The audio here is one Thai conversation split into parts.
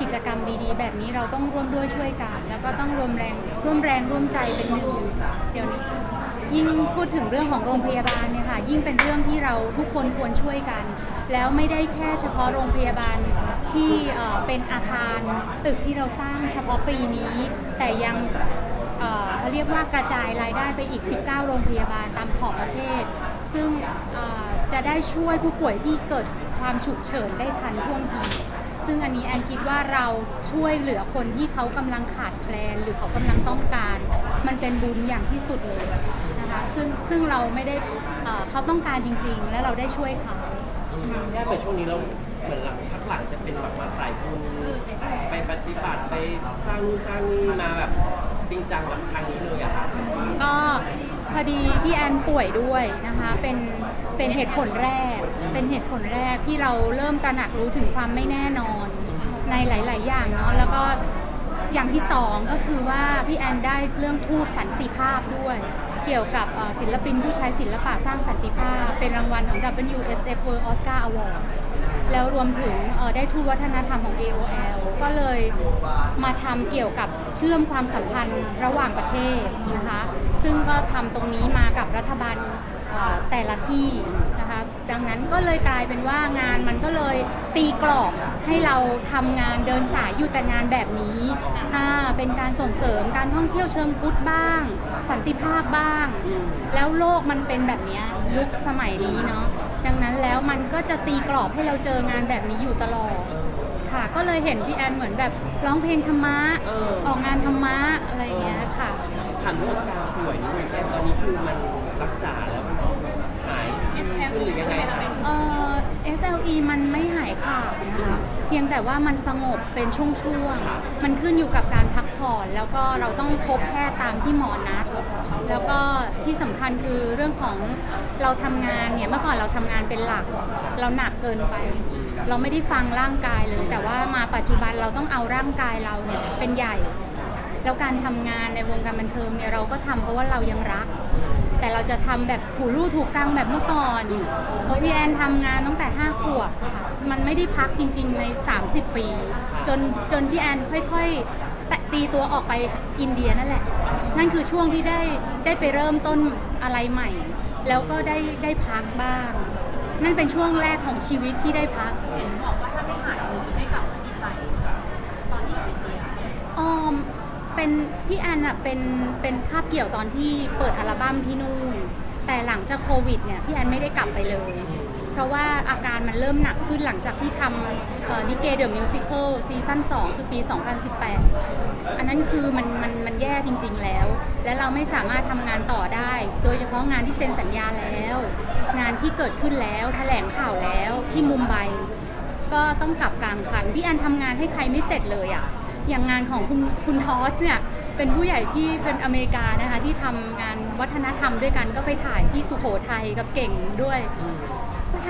กิจกรรมดีๆ แบบนี้เราต้องร่วมด้วยช่วยกัน แล้วก็ต้องรวมแรงร่วมแรงร่วมใจเป็นหนึ่งเดี๋ยวนี้ ยิ่งพูดถึงเรื่องของโรงพยาบาลเนี่ยค่ะยิ่งเป็นเรื่องที่เราทุกคนควรช่วยกัน แล้วไม่ได้แค่เฉพาะโรงพยาบาลที่เป็นอาคารตึกที่เราสร้างเฉพาะปีนี้ แต่ยังเขาเรียกว่ากระจายรายได้ไปอีก 19 โรงพยาบาลตามขอบประเทศ ซึ่งจะได้ช่วยผู้ป่วยที่เกิดความฉุกเฉินได้ทันท่วงที ซึ่งอันนี้แอนคิดว่าเราช่วยเหลือคนที่เขากำลังขาดแคลนหรือเขากำลังต้องการ มันเป็นบุญอย่างที่สุดเลยนะคะซึ่งซึ่งเราไม่ได้เอ่อเขาต้องการจริง ๆ และเราได้ช่วยเขา แค่ไปช่วงนี้เราเหมือนหลังพักหลังจะเป็นแบบมาสายบุญไปปฏิบัติไปสร้างนู่นสร้างนี่มาแบบจริงจังกับทางนี้เลยอะค่ะก็พอดีพี่แอนป่วยด้วยนะคะ เป็นเป็นเหตุผลแรก เป็นเหตุผลแรกที่เราเริ่มตระหนักรู้ถึงความไม่แน่นอนในหลาย ๆ อย่างเนาะแล้วก็อย่างที่สองก็คือว่าพี่แอนได้เรื่องทูตสันติภาพด้วย เกี่ยวกับศิลปินผู้ใช้ศิลปะสร้างสันติภาพ เป็นรางวัลของ WSF World Oscar Award แล้วรวมถึงได้ทูตวัฒนธรรมของ AOL ก็เลยมาทำเกี่ยวกับเชื่อมความสัมพันธ์ระหว่างประเทศนะคะ ซึ่งก็ทำตรงนี้มากับรัฐบาลแต่ละที่นะคะดังนั้นก็เลยกลายเป็นว่างานมันก็เลยตีกรอบให้เราทำงานเดินสายอยู่แต่งานแบบนี้อ่าเป็นการส่งเสริมการท่องเที่ยวเชิงพุทธบ้าง สันติภาพบ้าง แล้วโลกมันเป็นแบบนี้ยุคสมัยนี้เนาะ ดังนั้นแล้วมันก็จะตีกรอบให้เราเจองานแบบนี้อยู่ตลอด ค่ะ ก็เลยเห็นพี่แอนเหมือนแบบร้องเพลงธรรมะออกงานธรรมะอะไรอย่างเงี้ยค่ะ ถามเรื่องอาการป่วยนี่แค่ตอนนี้คือมันรักษาแล้วมันหายขึ้นหรือยังไงคะเอ่อ SLE มันไม่หายขาดนะคะ เพียงแต่ว่ามันสงบเป็นช่วงๆ มันขึ้นอยู่กับการพัก ผ่อนแล้วก็เราต้องพบแพทย์ตามที่หมอนัด แล้วก็ที่สำคัญคือเรื่องของเราทำงานเนี่ยเมื่อก่อนเราทำงานเป็นหลัก เราหนักเกินไป เราไม่ได้ฟังร่างกายเลย แต่ว่ามาปัจจุบันเราต้องเอาร่างกายเราเนี่ยเป็นใหญ่ แล้วการทำงานในวงการบันเทิงเนี่ยเราก็ทำเพราะว่าเรายังรัก แต่เราจะทำแบบถูรู่ถูกกลางแบบเมื่อก่อนเพราะพี่แอนทำงานตั้งแต่5ขวบค่ะมันไม่ได้พักจริง ๆ ใน 30 ปี จนจนพี่แอนค่อยๆ แตะตีตัวออกไปอินเดียนั่นแหละ นั่นคือช่วงที่ได้ได้ไปเริ่มต้นอะไรใหม่ แล้วก็ได้ได้พักบ้าง นั่นเป็นช่วงแรกของชีวิตที่ได้พัก เห็นบอกว่าถ้าไม่หายเลยจะไม่กลับมาที่ไทยตอนที่อยู่อินเดียออมเป็นพี่แอนอะเป็นเป็นคาบเกี่ยวตอนที่เปิดอัลบั้มที่นู่น แต่หลังจากโควิดเนี่ยพี่แอนไม่ได้กลับไปเลย เพราะว่าอาการมันเริ่มหนักขึ้นหลังจากที่ทำนิเกเดอะมิวสิควลซีซั่น2 คือปี 2018 อันนั้นคือมันมันมันแย่จริง ๆแล้ว และเราไม่สามารถทำงานต่อได้ โดยเฉพาะงานที่เซ็นสัญญาแล้ว งานที่เกิดขึ้นแล้วแถลงข่าวแล้วที่มุมไบก็ต้องกลับกลางคันพี่แอนทำงานให้ใครไม่เสร็จเลยอะ่ะอย่างงานของคุณคุณทอสเนี่ยเป็นผู้ใหญ่ที่เป็นอเมริกานะคะที่ทำงานวัฒนธรรมด้วยกันก็ไปถ่ายที่สุโขทัยกับเก่งด้วย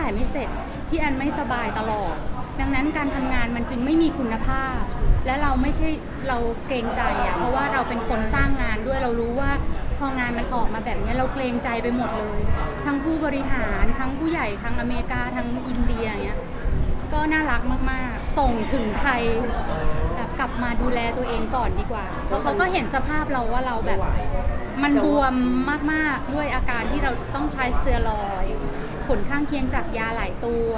ถ่ายไม่เสร็จ พี่แอนไม่สบายตลอด ดังนั้นการทำงานมันจึงไม่มีคุณภาพ และเราไม่ใช่เราเกรงใจอะ่ะเพราะว่าเราเป็นคนสร้างงานด้วยเรารู้ว่าพองานมันออกมาแบบนี้เราเกรงใจไปหมดเลย ทั้งผู้บริหารทั้งผู้ใหญ่ทั้งอเมริกาทั้งอินเดียอย่างเงี้ยก็น่ารักมากๆ ส่งถึงไทยแบบกลับมาดูแลตัวเองก่อนดีกว่าเพราะเขาก็เห็นสภาพเราว่าเราแบบ มันบวมมากๆ ด้วยอาการที่เราต้องใช้สเตียรอยด์ ผลข้างเคียงจากยาหลายตัว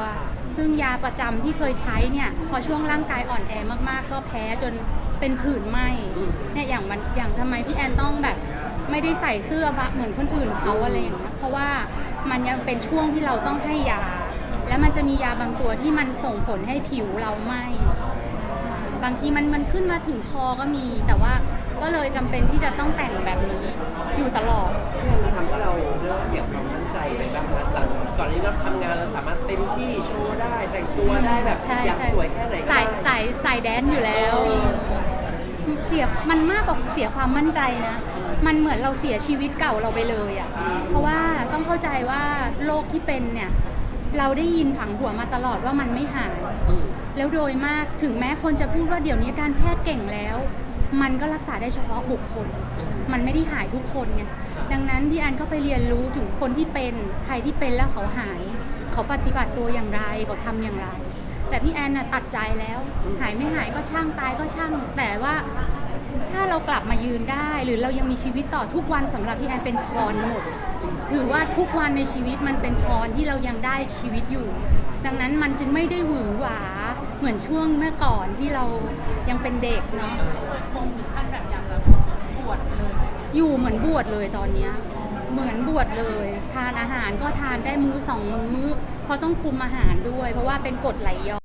ซึ่งยาประจำที่เคยใช้เนี่ย พอช่วงร่างกายอ่อนแอมากๆ ก็แพ้จนเป็นผื่นไหมเนี่ยอย่างมันอย่างทำไมพี่แอนต้องแบบไม่ได้ใส่เสื้อบะเหมือนคนอื่นเขาอะไรอย่างเงี้ยเพราะว่ามันยังเป็นช่วงที่เราต้องให้ยา แล้วมันจะมียาบางตัวที่มันส่งผลให้ผิวเราไหมบางทีมันมันขึ้นมาถึงคอก็มี แต่ว่าก็เลยจำเป็นที่จะต้องแต่งแบบนี้อยู่ตลอดเรื่มันทำให้เราเริ่มเสียความมั่นใจไปบ้างนะหลัง ก่อนนี้เราทำงานเราสามารถเต็มที่โชว์ได้แต่งตัวได้แบบใช่อยากใช่สวยแค่ไหนก็สายได้สายสายแดนอยู่แล้ว เสียมันมากกว่าเสียความมั่นใจนะ มันเหมือนเราเสียชีวิตเก่าเราไปเลยอะ่ะ เพราะว่าต้องเข้าใจว่าโรคที่เป็นเนี่ย เราได้ยินฝังหัวมาตลอดว่ามันไม่หาย อืมแล้วโดยมากถึงแม้คนจะพูดว่าเดี๋ยวนี้การแพทย์เก่งแล้ว มันก็รักษาได้เฉพาะบุคคล มันไม่ได้หายทุกคนไงดังนั้นพี่แอนก็ไปเรียนรู้ถึงคนที่เป็นใครที่เป็นแล้วเขาหาย เขาปฏิบัติตัวอย่างไรเขาทำอย่างไร แต่พี่แอนน่ะตัดใจแล้ว หายไม่หายก็ช่างตายก็ช่าง แต่ว่า ถ้าเรากลับมายืนได้ หรือเรายังมีชีวิตต่อทุกวันสำหรับพี่แอนเป็นพรหมด ถือว่าทุกวันในชีวิตมันเป็นพรที่เรายังได้ชีวิตอยู่ ดังนั้นมันจึงไม่ได้หวือหวาเหมือนช่วงเมื่อก่อนที่เรายังเป็นเด็กเนาะเคยคงถึงขั้นแบบอยากจะปวดเลย อยู่เหมือนบวชเลยตอนเนี้ยเหมือนบวชเลย ทานอาหารก็ทานได้มื้อสองมื้อเพราะต้องคุมอาหารด้วย เพราะว่าเป็นกรดไหลย้อน